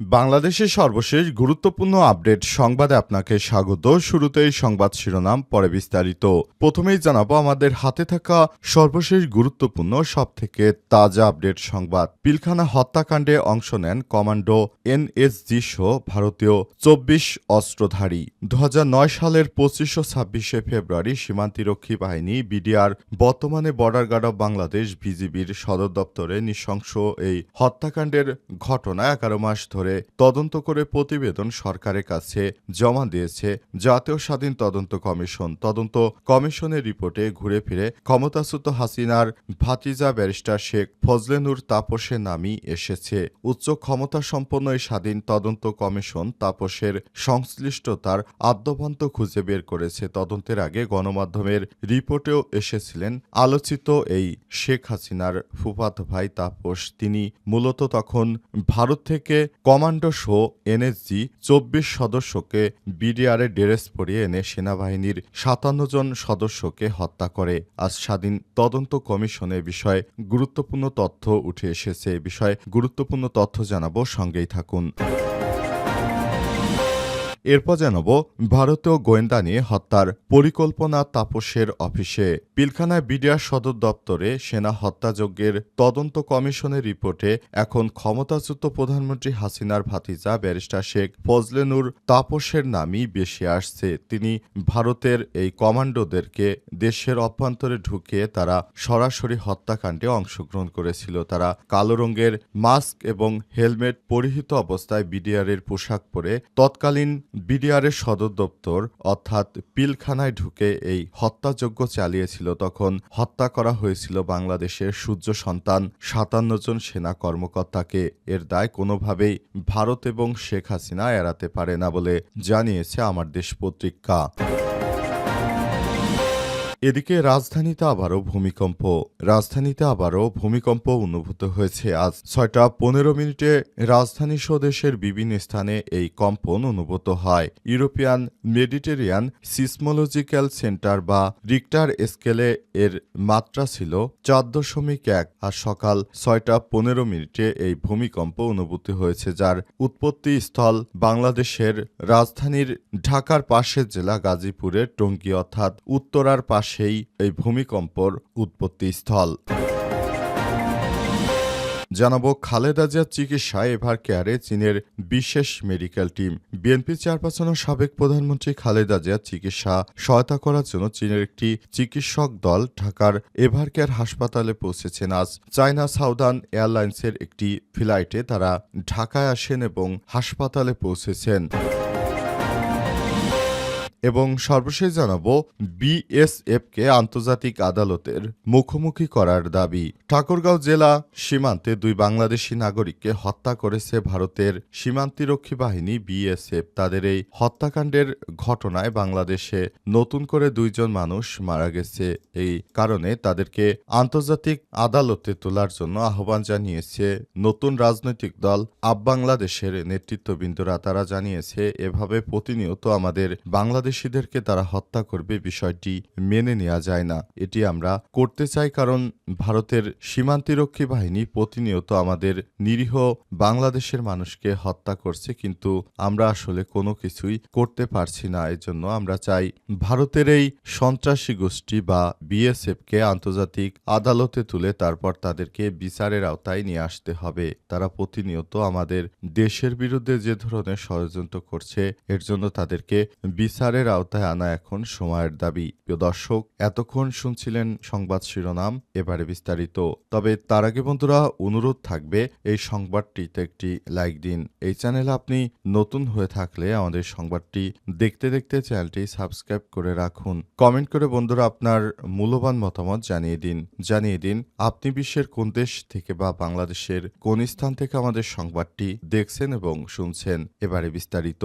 বাংলাদেশের সর্বশেষ গুরুত্বপূর্ণ আপডেট সংবাদে আপনাকে স্বাগত। শুরুতেই সংবাদ শিরোনাম, পরে বিস্তারিত। প্রথমেই জানাব, আমাদের হাতে থাকা সর্বশেষ গুরুত্বপূর্ণ, সবথেকে তাজা আপডেট সংবাদ। পিলখানা হত্যাকাণ্ডে অংশ নেন কমান্ডো এনএসজি সহ ভারতীয় চব্বিশ অস্ত্রধারী। দু হাজার নয় সালের পঁচিশ ও ছাব্বিশে ফেব্রুয়ারি সীমান্তিরক্ষী বাহিনী বিডিআর বর্তমানে বর্ডার গার্ড অব বাংলাদেশ বিজিবির সদর দপ্তরে নৃশংস এই হত্যাকাণ্ডের ঘটনা এগারো মাস ধরে তদন্ত করে প্রতিবেদন সরকারের কাছে জমা দিয়েছে। জাতীয় স্বাধীন তদন্ত কমিশন তদন্ত কমিশনের রিপোর্টে ঘুরে ফিরে ক্ষমতাচ্যুত হাসিনার ভাতিজা ব্যারিস্টার শেখ ফজলেনুর তাপসের নামই এসেছে। উচ্চ ক্ষমতা সম্পন্ন এই স্বাধীন তদন্ত কমিশন তাপসের সংশ্লিষ্টতার আদ্যপান্ত খুঁজে বের করেছে। তদন্তের আগে গণমাধ্যমের রিপোর্টেও এসেছিলেন আলোচিত এই শেখ হাসিনার ফুফাতো ভাই তাপস। তিনি মূলত তখন ভারত থেকে কমান্ডো শো এনএসজি চব্বিশ সদস্যকে বিডিআরে ড্রেস পরিয়ে এনে সেনাবাহিনীর সাতান্ন জন সদস্যকে হত্যা করে। আজ স্বাধীন তদন্ত কমিশনে বিষয়ে গুরুত্বপূর্ণ তথ্য উঠে এসেছে। এ বিষয়ে গুরুত্বপূর্ণ তথ্য জানাব, সঙ্গেই থাকুন। এরপর জানাব, ভারতীয় গোয়েন্দা নিয়ে হত্যার পরিকল্পনা তাপসের অফিসে। পিলখানায় বিডিআর সদর দপ্তরে সেনা হত্যাযজ্ঞের তদন্ত কমিশনের রিপোর্টে এখন ক্ষমতাচ্যুত প্রধানমন্ত্রী হাসিনার ভাতিজা ব্যারিস্টার শেখ ফজলেনুর তাপসের নামই বেশি আসছে। তিনি ভারতের এই কমান্ডোদেরকে দেশের অভ্যন্তরে ঢুকিয়ে তারা সরাসরি হত্যাকাণ্ডে অংশগ্রহণ করেছিল। তারা কালো রঙের মাস্ক এবং হেলমেট পরিহিত অবস্থায় বিডিআরের পোশাক পরে তৎকালীন বিডিআরের সদর দপ্তর অর্থাৎ পিলখানায় ঢুকে এই হত্যাযজ্ঞ চালিয়েছিল তখন হত্যা করা হয়েছিল বাংলাদেশের সূর্য সন্তান সাতান্ন জন সেনা কর্মকর্তাকে। এর দায় কোনোভাবেই ভারত এবং শেখ হাসিনা এড়াতে পারে না বলে জানিয়েছে আমার দেশ পত্রিকা। এদিকে রাজধানীতে আবারও ভূমিকম্প। রাজধানীতে আবারও ভূমিকম্প অনুভূত হয়েছে। আজ ছয়টা পনেরো মিনিটে রাজধানী সহ দেশের বিভিন্ন স্থানে এই কম্পন অনুভূত হয়। ইউরোপিয়ান মেডিটেরিয়ান সিসমোলজিক্যাল সেন্টার বা রিক্টার স্কেলে এর মাত্রা ছিল চার দশমিক এক। আর সকাল ছয়টা পনেরো মিনিটে এই ভূমিকম্প অনুভূতি হয়েছে, যার উৎপত্তি স্থল বাংলাদেশের রাজধানীর ঢাকার পাশের জেলা গাজীপুরের টঙ্গী, অর্থাৎ উত্তরার পাশেই এই ভূমিকম্পর উৎপত্তি স্থল জানাব খালেদা জিয়ার চিকিৎসায় এভার কেয়ারে চীনের বিশেষ মেডিকেল টিম। বিএনপি চেয়ারপারসন ও সাবেক প্রধানমন্ত্রী খালেদা জিয়ার চিকিৎসা সহায়তা করার জন্য চীনের একটি চিকিৎসক দল ঢাকার এভার কেয়ার হাসপাতালে পৌঁছেছেন আজ। চায়না সাউদার্ন এয়ারলাইন্সের একটি ফ্লাইটে তারা ঢাকায় আসেন এবং হাসপাতালে পৌঁছেছেন। এবং সর্বশেষ জানাব বিএসএফকে আন্তর্জাতিক আদালতের মুখোমুখি করার দাবি। ঠাকুরগাঁও জেলা সীমান্তে দুই বাংলাদেশি নাগরিককে হত্যা করেছে ভারতের সীমান্তিরক্ষী বাহিনী বিএসএফ। তাদের এই হত্যাকাণ্ডের ঘটনায় বাংলাদেশে নতুন করে দুইজন মানুষ মারা গেছে। এই কারণে তাদেরকে আন্তর্জাতিক আদালতে তোলার জন্য আহ্বান জানিয়েছে নতুন রাজনৈতিক দল আব বাংলাদেশের নেতৃত্ববৃন্দরা। তারা জানিয়েছে, এভাবে প্রতিনিয়ত আমাদের বাংলাদেশিদেরকে তারা হত্যা করবে বিষয়টি মেনে নেওয়া যায় না। এটি আমরা করতে চাই কারণ ভারতের সীমান্তিরক্ষী বাহিনী প্রতিনিয়ত আমাদের নিরীহ বাংলাদেশের মানুষকে হত্যা করছে, কিন্তু আমরা আসলে কোনো কিছুই করতে পারছি না। এজন্য আমরা চাই ভারতের এই সন্ত্রাসী গোষ্ঠী বা বিএসএফকে আন্তর্জাতিক আদালতে তুলে তারপর তাদেরকে বিচারের আওতায় নিয়ে আসতে হবে। তারা প্রতিনিয়ত আমাদের দেশের বিরুদ্ধে যে ধরনের ষড়যন্ত্র করছে, এর জন্য তাদেরকে বিচারের আওতায় আনা এখন সময়ের দাবি। প্রিয় দর্শক, এতক্ষণ শুনছিলেন সংবাদ শিরোনাম, এবারে বিস্তারিত। তবে তার আগে বন্ধুরা, অনুরোধ থাকবে, এই সংবাদটিতে একটি লাইক দিন। এই চ্যানেলে আপনি নতুন হয়ে থাকলে আমাদের সংবাদটি দেখতে দেখতে চ্যানেলটি সাবস্ক্রাইব করে রাখুন। কমেন্ট করে বন্ধুরা আপনার মূল্যবান মতামত জানিয়ে দিন। জানিয়ে দিন, আপনি বিশ্বের কোন দেশ থেকে বা বাংলাদেশের কোন স্থান থেকে আমাদের সংবাদটি দেখছেন এবং শুনছেন। এবারে বিস্তারিত।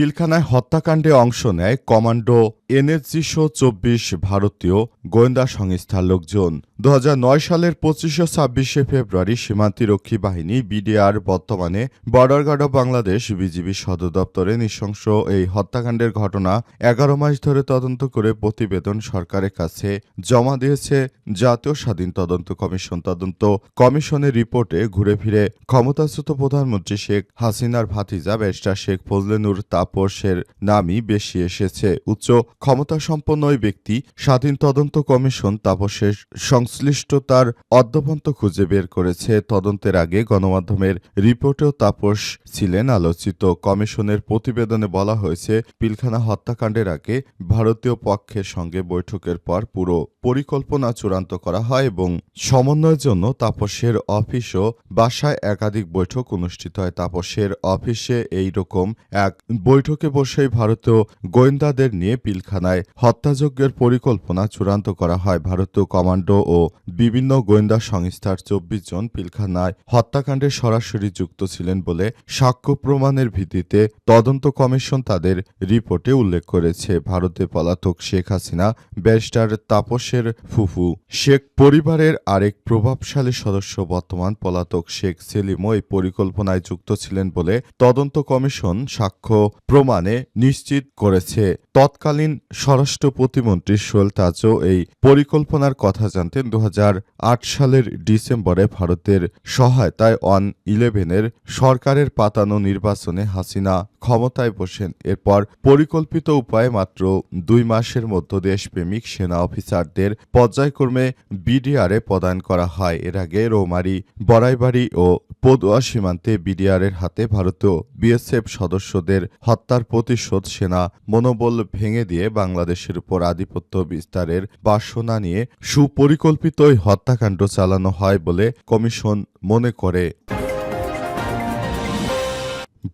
পিলখানায় হত্যাকাণ্ডে অংশ নেয় কমান্ডো এনএসজিশো চব্বিশ ভারতীয় গোয়েন্দা সংস্থার লোকজন। দু হাজার নয় সালের পঁচিশে ছাব্বিশে ফেব্রুয়ারি সীমান্তিরক্ষী বাহিনী বিডিআর বর্তমানে border guard of Bangladesh BGB সদর দপ্তরে নৃশংস এই হত্যাকাণ্ডের ঘটনা এগারো মাস ধরে তদন্ত করে প্রতিবেদন সরকারের কাছে জমা দিয়েছে। জাতীয় স্বাধীন তদন্ত কমিশন তদন্ত কমিশনের রিপোর্টে ঘুরে ফিরে ক্ষমতাচ্যুত প্রধানমন্ত্রী শেখ হাসিনার ভাতিজা ব্যারিস্টার শেখ ফজলেনুর তাপসের নামই বেশি এসেছে। উচ্চ ক্ষমতাসম্পন্ন ওই ব্যক্তি, স্বাধীন তদন্ত কমিশন, তাপসের সংশ্লিষ্টতার অদ্যপন্ত খুঁজে বের করেছে। তদন্তের আগে গণমাধ্যমের রিপোর্টেও তাপস ছিলেন আলোচিত। কমিশনের প্রতিবেদনে বলা হয়েছে, পিলখানা হত্যাকাণ্ডের আগে ভারতীয় পক্ষের সঙ্গে বৈঠকের পর পুরো পরিকল্পনা চূড়ান্ত করা হয় এবং সমন্বয়ের জন্য তাপসের অফিস ও বাসায় একাধিক বৈঠক অনুষ্ঠিত হয়। তাপসের অফিসে এই রকম এক বৈঠকে বসেই ভারতীয় গোয়েন্দাদের নিয়ে পিলখানায় হত্যাযজ্ঞের পরিকল্পনা চূড়ান্ত করা হয়। ভারতীয় কমান্ডো ও বিভিন্ন গোয়েন্দা সংস্থার চব্বিশ জন পিলখানায় হত্যাকাণ্ডে সরাসরি যুক্ত ছিলেন বলে সাক্ষ্য প্রমাণের ভিত্তিতে তদন্ত কমিশন তাদের রিপোর্টে উল্লেখ করেছে। ভারতে পলাতক শেখ হাসিনা, ব্যারিস্টার তাপসের ফুফু শেখ পরিবারের আরেক প্রভাবশালী সদস্য বর্তমান পলাতক শেখ সেলিমও এই পরিকল্পনায় যুক্ত ছিলেন বলে তদন্ত কমিশন সাক্ষ্য প্রমাণে নিশ্চিত করেছে। তৎকালীন স্বরাষ্ট্র প্রতিমন্ত্রী সোহেল তাজও এই পরিকল্পনার কথা জানতেন দু হাজার আট সালের ডিসেম্বরে ভারতের সহায়তায় অন ইলেভেনের সরকারের পাতানো নির্বাচনে হাসিনা ক্ষমতায় বসেন। এরপর পরিকল্পিত উপায়ে মাত্র দুই মাসের মধ্য দেশপ্রেমিক সেনা অফিসারদের পর্যায়ক্রমে বিডিআরে প্রদান করা হয়। এর আগে রৌমারি, বড়াইবাড়ি ও পদুয়া সীমান্তে বিডিআরের হাতে ভারতীয় বিএসএফ সদস্যদের হত্যার প্রতিশোধ সেনা মনোবল ভেঙে দিয়ে বাংলাদেশের উপর আধিপত্য বিস্তারের বাসনা নিয়ে সুপরিকল্পিত হত্যাকাণ্ড চালানো হয় বলে কমিশন মনে করে।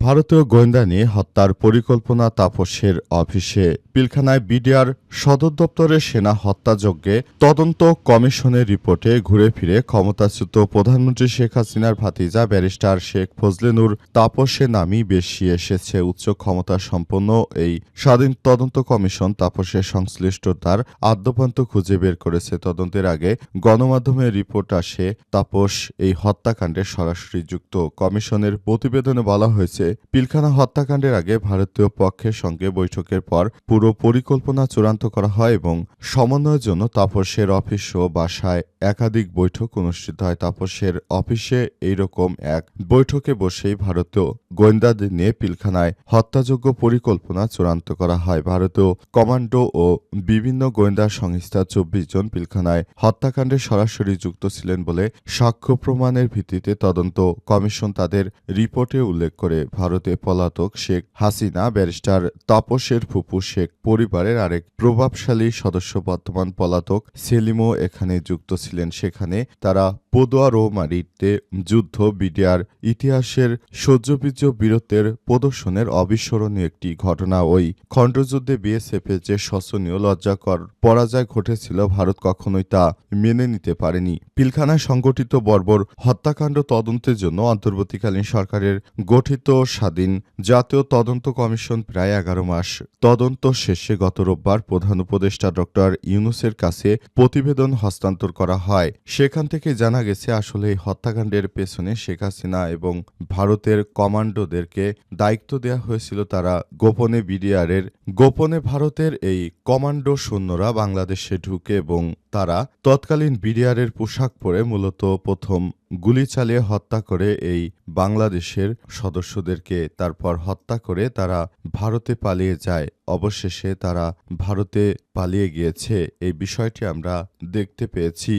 ভারতীয় গোয়েন্দা নিয়ে হত্যার পরিকল্পনা তাপসের অফিসে পিলখানায় বিডিআর সদর দপ্তরের সেনা হত্যাযজ্ঞে তদন্ত কমিশনের রিপোর্টে ঘুরে ফিরে ক্ষমতাচ্যুত প্রধানমন্ত্রী শেখ হাসিনার ভাতিজা ব্যারিস্টার শেখ ফজলেনুর তাপসের নামই বেশি এসেছে উচ্চ ক্ষমতা সম্পন্ন এই স্বাধীন তদন্ত কমিশন তাপসের সংশ্লিষ্টতার আদ্যপান্ত খুঁজে বের করেছে। তদন্তের আগে গণমাধ্যমের রিপোর্ট আসে, তাপস এই হত্যাকাণ্ডে সরাসরি যুক্ত। কমিশনের প্রতিবেদনে বলা হয়েছে, পিলখানা হত্যাকাণ্ডের আগে ভারতীয় পক্ষের সঙ্গে বৈঠকের পর পুরো পরিকল্পনা চূড়ান্ত করা হয় এবং সমন্বয়ের জন্য তাপসের অফিস ও বাসায় একাধিক বৈঠক অনুষ্ঠিত হয়। তাপসের অফিসে এইরকম এক বৈঠকে বসেই ভারতীয় গোয়েন্দাদের নিয়ে পিলখানায় হত্যাযোগ্য পরিকল্পনা চূড়ান্ত করা হয়। ভারতীয় কমান্ডো ও বিভিন্ন গোয়েন্দা সংস্থা চব্বিশ জন পিলখানায় হত্যাকাণ্ডে সরাসরি যুক্ত ছিলেন বলে সাক্ষ্য প্রমাণের ভিত্তিতে তদন্ত কমিশন তাদের রিপোর্টে উল্লেখ করে। ভারতে পলাতক শেখ হাসিনা, ব্যারিস্টার তাপসের ফুপু শেখ পরিবারের আরেক প্রভাবশালী সদস্য বর্তমান পলাতক সেলিমও এখানে যুক্ত ছিলেন। সেখানে তারা পদুয়া রৌমারিতে যুদ্ধ বিডিআর ইতিহাসের সহ্যবীর্য বীরত্বের প্রদর্শনের অবিস্মরণীয় একটি ঘটনা। ওই খণ্ডযুদ্ধে বিএসএফের যে শোচনীয় লজ্জাকর পরাজয় ঘটেছিল, ভারত কখনোই তা মেনে নিতে পারেনি। পিলখানায় সংগঠিত বর্বর হত্যাকাণ্ড তদন্তের জন্য অন্তর্বর্তীকালীন সরকারের গঠিত স্বাধীন জাতীয় তদন্ত কমিশন প্রায় এগারো মাস তদন্ত শেষে গত রোববার প্রধান উপদেষ্টা ডক্টর ইউনুসের কাছে প্রতিবেদন হস্তান্তর করা হয়। সেখান থেকে জানা গেছে আসলে এই হত্যাকাণ্ডের পেছনে শেখ হাসিনা এবং ভারতের কমান্ডোদেরকে দায়িত্ব দেওয়া হয়েছিল তারা গোপনে বিডিআরের, গোপনে ভারতের এই কমান্ডো সৈন্যরা বাংলাদেশে ঢুকে এবং তারা তৎকালীন বিডিআরের পোশাক পরে মূলত প্রথম গুলি চালিয়ে হত্যা করে এই বাংলাদেশের সদস্যদেরকে, তারপর হত্যা করে তারা ভারতে পালিয়ে যায়। অবশেষে তারা ভারতে পালিয়ে গিয়েছে। এই বিষয়টি আমরা দেখতে পেয়েছি।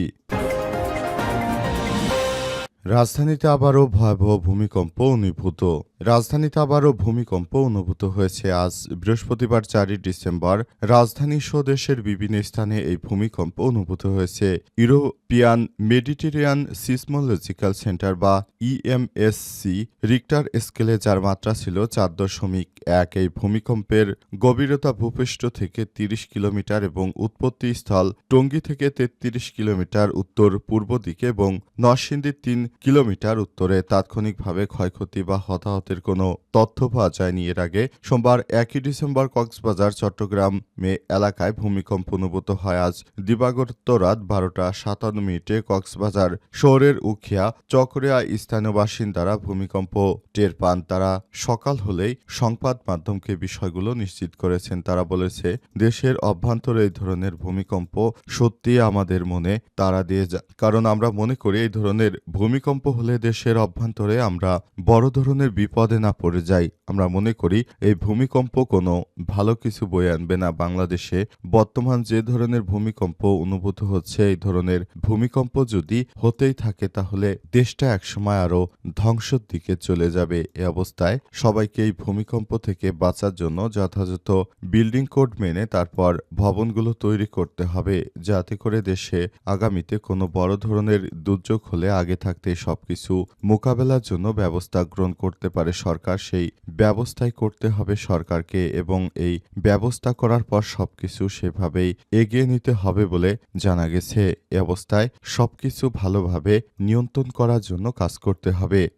রাজধানীতে আবারও ভয়াবহ ভূমিকম্প অনুভূত রাজধানীতে আবারও ভূমিকম্প অনুভূত হয়েছে। আজ বৃহস্পতিবার চারই ডিসেম্বর রাজধানী সহ দেশের বিভিন্ন স্থানে এই ভূমিকম্প অনুভূত হয়েছে। ইউরোপিয়ান মেডিটেরিয়ান সিসমোলজিক্যাল সেন্টার বা ইএমএসসি রিক্টার স্কেলে যার মাত্রা ছিল চার দশমিক এক, এই ভূমিকম্পের গভীরতা ভূপৃষ্ঠ থেকে তিরিশ কিলোমিটার এবং উৎপত্তি স্থল টঙ্গী থেকে তেত্রিশ কিলোমিটার উত্তর পূর্ব দিকে এবং নরসিংদীর তিন কিলোমিটার উত্তরে। তাৎক্ষণিকভাবে ক্ষয়ক্ষতি বা হতাহত হতাহতের কোনো তথ্য পাওয়া যায়নি। এর আগে সোমবার একই ডিসেম্বর কক্সবাজার, চট্টগ্রাম মে এলাকায় ভূমিকম্প অনুভূত হয়। আজ দিবাগত রাত বারোটা সাতান্ন মিনিটে কক্সবাজার শহরের উখিয়া চকরিয়া স্থানীয় বাসিন্দারা ভূমিকম্প টের পান। তারা সকাল হলেই সংবাদ মাধ্যমকে বিষয়গুলো নিশ্চিত করেছেন। তারা বলেছে, দেশের অভ্যন্তরে এই ধরনের ভূমিকম্প সত্যি আমাদের মনে তারা দিয়ে যায়। কারণ আমরা মনে করি, এই ধরনের ভূমিকম্প হলে দেশের অভ্যন্তরে আমরা বড় ধরনের বিপদে না পড়ে যাই। আমরা মনে করি, এই ভূমিকম্প কোনো ভালো কিছু বয়ে আনবে না বাংলাদেশে। বর্তমান যে ধরনের ভূমিকম্প অনুভূত হচ্ছে, এই ধরনের ভূমিকম্প যদি হতেই থাকে, তাহলে দেশটা একসময় আরও ধ্বংসের দিকে চলে যাবে এ অবস্থায়। সবাইকে এই ভূমিকম্প থেকে বাঁচার জন্য যথাযথ বিল্ডিং কোড মেনে তারপর ভবনগুলো তৈরি করতে হবে, যাতে করে দেশে আগামীতে কোনো বড় ধরনের দুর্যোগ হলে আগে থাকতে সবকিছু মোকাবেলার জন্য ব্যবস্থা গ্রহণ করতে পারে। সরকার, সেই ব্যবস্থাই করতে হবে সরকারকে এবং এই ব্যবস্থা করার পর সবকিছু সেভাবেই এগিয়ে নিতে হবে বলে জানা গেছে। এ অবস্থায় সবকিছু ভালোভাবে নিয়ন্ত্রণ করার জন্য কাজ করতে হবে।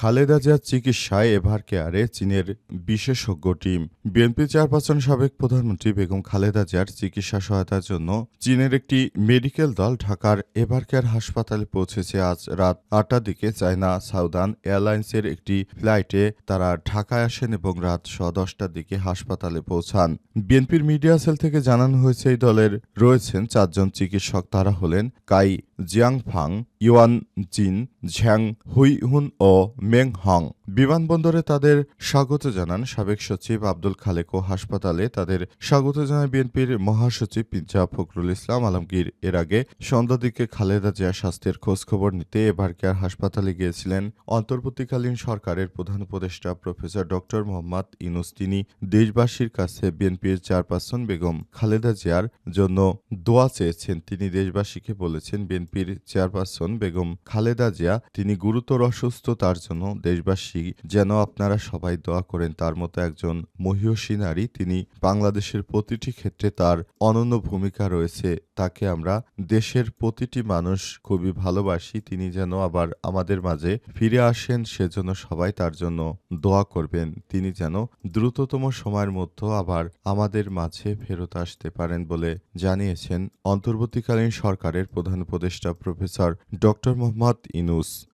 খালেদা জিয়ার চিকিৎসায় এভার কেয়ারে চীনের বিশেষজ্ঞ টিম। বিএনপি চেয়ারপারসন সাবেক প্রধানমন্ত্রী বেগম খালেদা জিয়ার চিকিৎসা সহায়তার জন্য চীনের একটি মেডিকেল দল ঢাকার এভার কেয়ার হাসপাতালে পৌঁছেছে। আজ রাত আটটার দিকে চায়না সাউদার্ন এয়ারলাইন্সের একটি ফ্লাইটে তারা ঢাকায় আসেন এবং রাত স দশটার দিকে হাসপাতালে পৌঁছান। বিএনপির মিডিয়া সেল থেকে জানানো হয়েছে, এই দলের রয়েছেন চারজন চিকিৎসক। তারা হলেন Cai Jiangfang, Yuan Jin, Zhang Huihun ও মেং হং বিমানবন্দরে তাদের স্বাগত জানান সাবেক সচিব আব্দুল খালেক হাসপাতালে তাদের স্বাগত জানায় বিএনপির মহাসচিব পিঞ্জা ফখরুল ইসলাম আলমগীর। এর আগে সন্ধ্যা দিকে খালেদা জিয়া স্বাস্থ্যের খোঁজখবর নিতে এবার কেয়ার হাসপাতালে গিয়েছিলেন। অন্তর্বর্তীকালীন সরকারের প্রধান উপদেষ্টা প্রফেসর ডক্টর মোহাম্মদ ইনুস তিনি দেশবাসীর কাছে বিএনপির চেয়ারপারসন বেগম খালেদা জিয়ার জন্য দোয়া চেয়েছেন। তিনি দেশবাসীকে বলেছেন, বিএনপির চেয়ারপারসন বেগম খালেদা জিয়া, তিনি গুরুতর অসুস্থ, তার জন্য দেশবাসী যেন আপনারা সবাই দোয়া করেন। তার মতো একজন মহিয়সী নারী তিনি বাংলাদেশের প্রতিটি ক্ষেত্রে তার অনন্য ভূমিকা রয়েছে। তাকে আমরা দেশের প্রতিটি মানুষ খুবই ভালোবাসি। তিনি যেন আবার আমাদের মাঝে ফিরে আসেন সেজন্য সবাই তার জন্য দোয়া করবেন। তিনি যেন দ্রুততম সময়ের মধ্যে আবার আমাদের মাঝে ফেরত আসতে পারেন বলে জানিয়েছেন অন্তর্বর্তীকালীন সরকারের প্রধান উপদেষ্টা প্রফেসর ডক্টর মোহাম্মদ ইনুস